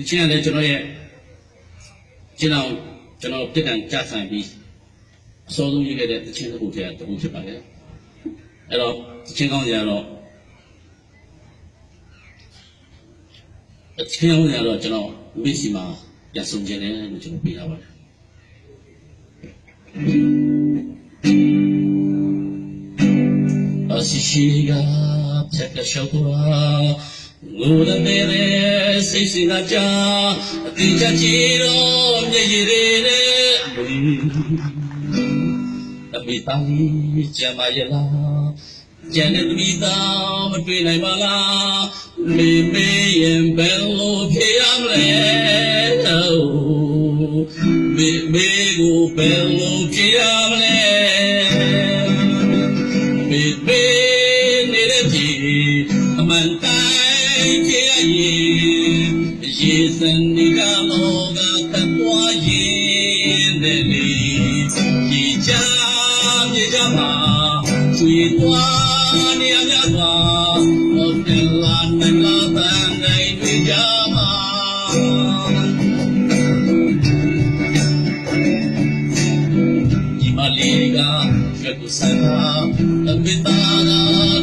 ဒီချင်းကလည်းကျွန်တော်ရဲ့ကျွန်တော်ကျွန်တော်တက်တန်ကြားဆိုင်ပြီးအစောဆုံးရေးခဲ့တဲ့တချင်းတစ်ခုတည်းတစ်ခုဖြစ်ပါတယ်အဲ့တော့တချင်းကောင်းကြတော့တချင်းကောင်းကြတော့ကျွန်တော်မိစီမှာပြန်ဆုံးခြင်းတယ်လို့ကျွန်တော်ပြရပါတယ်အရှိရှိကဖြတ်ကလျှောက်သွား ငိုရတဲ့လေစိတ်စင်ကကြအတိချကြည်တော့မျက်ရည်တွေနဲ့အမိသားကြီးကြမ်းပါရဲ့လားကျန်တဲ့သမီးသားမတွေ့နိုင်ပါလားမေမေရင်ဘယ်လိုဖြစ်ရမလဲမေမေကိုဘယ်လိုဖြစ်ရမလဲပေပေနေတဲ့ပြည်အမှန်တိုင်းကြရ ရင်ရေစံနေကလောကသတ်ပွားရင်တဲ့လေဒီချာမြေချာမှာကျွေသွားနေရမြတ်စွာဟုတ်တယ်လားနိုင်လားတန်နိုင်တွေကြမှာဒီမလေးကရွက်ကိုဆန်းတာအမိသားက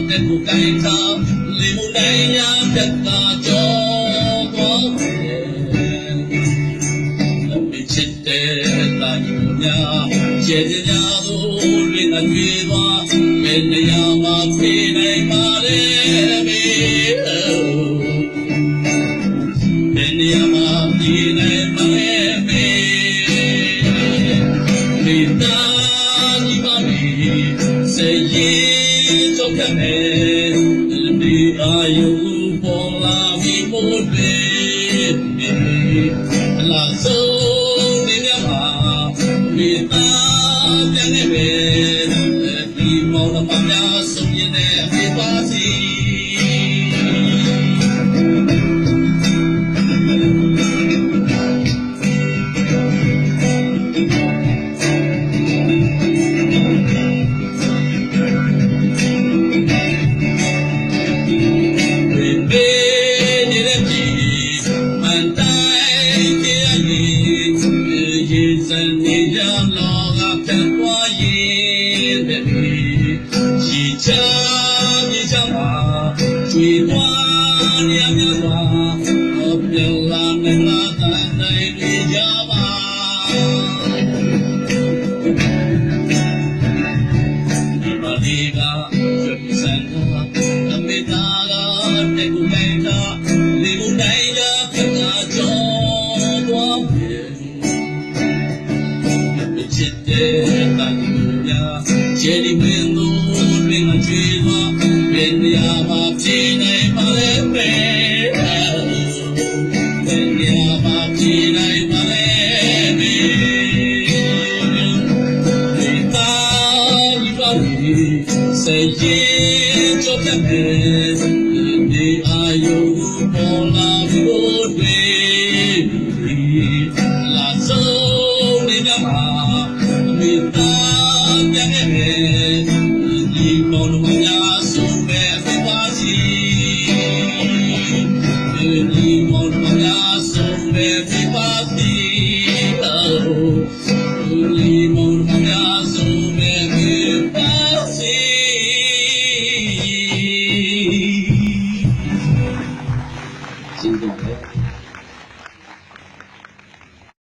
တက်ကိုကိုင်းတာ လေမနိုင်ရပြတ်တာကြောတော့အမိချစ်တဲ့တာညညာကျေကြညာသူတွေအကျွေးသွားဘယ်နေရာမှာပြေးနိုင်ပါလဲမေဘယ်နေရာမှာပြေးနိုင်ပါလဲမေမေတ္တာကြီးပါမည်စေရင်တော့ကမ ယ်ဒီအာယုပေါ်လာပြီမို့တွေအလားဆုံးဒီမြတ်မှာမေတ္တာပြန်နေပဲဒီမောင်နှမများဆုံးရင်နဲ့ပြပါစီ စံနေကြလောကဖြတ်သွားရင်တဲ့ရေချာမြေချာမှာကျွေသွားနေရမြတ်စွာဟောပြလာနေလာတန်နိုင်တွေကြပါ သွားဘယ်နေရာမှာပြေးနိုင်ပါလဲပဲဘယ်နေရာမှာပြေးနိုင်ပါလဲပဲဒီတာဒီပါဒီစေရင်ချောပြမယ်ဒီအာယုပေါ်လာဖို့တွေလာဆုံးနေမြမှာအမေတာပြန်ခဲ့မယ် sin duda. ¿eh?